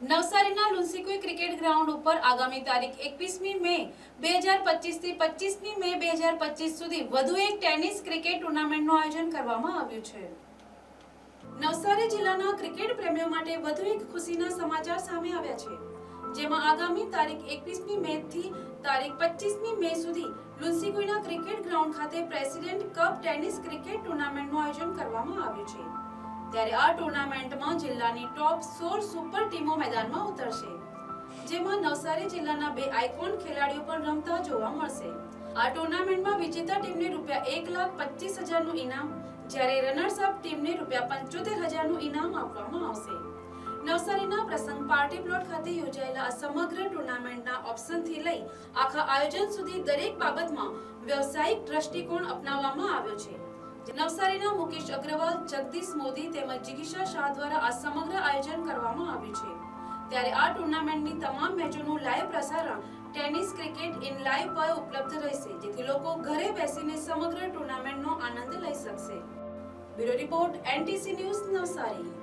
નવસારીના Lunsikui cricket ground ઉપર આગામી તારીખ એકવીસમી મે બે હજાર પચીસથી પચીસમી મે બે હજાર પચીસ સુધી વધુ એક ટેનિસ ક્રિકેટ ટુર્નામેન્ટનું આયોજન કરવામાં આવ્યું છે. નવસારી જિલ્લાના ક્રિકેટ પ્રેમીઓ માટે વધુ એક ખુશીના સમાચાર સામે આવ્યા છે. જેમાં આગામી તારીખ એકવીસમી મે થી તારીખ પચીસમી મે સુધી લુન્સીકુઈના ક્રિકેટ ગ્રાઉન્ડ ખાતે પ્રેસિડેન્ટ કપ ટેનિસ ક્રિકેટ ટુર્નામેન્ટનું આયોજન કરવામાં આવ્યું છે. ત્યારે આ ટુર્નામેન્ટમાં જિલ્લાની ટોપ સોળ સુપર ટીમો મેદાનમાં ઉતરશે, જેમાં નવસારી જિલ્લાના બે આઇકોન ખેલાડીઓ પણ રમતા જોવા મળશે. આ ટુર્નામેન્ટમાં વિજેતા ટીમને રૂપિયા એક લાખ પચીસ હજારનું ઇનામ, જ્યારે રનર્સ અપ ટીમને રૂપિયા પંચોતેર હજારનું ઇનામ આપવામાં આવશે. નવસારીના પ્રસંગ પાર્ટી પ્લોટ ખાતે યોજાયેલા આ સમગ્ર ટુર્નામેન્ટના ઓપ્શનથી લઈ આખા આયોજન સુધી દરેક બાબતમાં વ્યવસાયિક દ્રષ્ટિકોણ અપનાવવામાં આવ્યો છે. નવસારીના મુકેશ અગ્રવાલ, જગદીશ મોદી તેમજ જિગીશા શાહ દ્વારા આ સમગ્ર આયોજન કરવામાં આવ્યું છે. ત્યારે આ ટુર્નામેન્ટની તમામ મેચોનું લાઈવ પ્રસારણ ટેનિસ, ક્રિકેટ ઇન લાઈવ પર ઉપલબ્ધ રહેશે, જેથી લોકો ઘરે બેસીને સમગ્ર ટુર્નામેન્ટનો આનંદ લઈ શકશે. Bureau report, NTC news Navsari.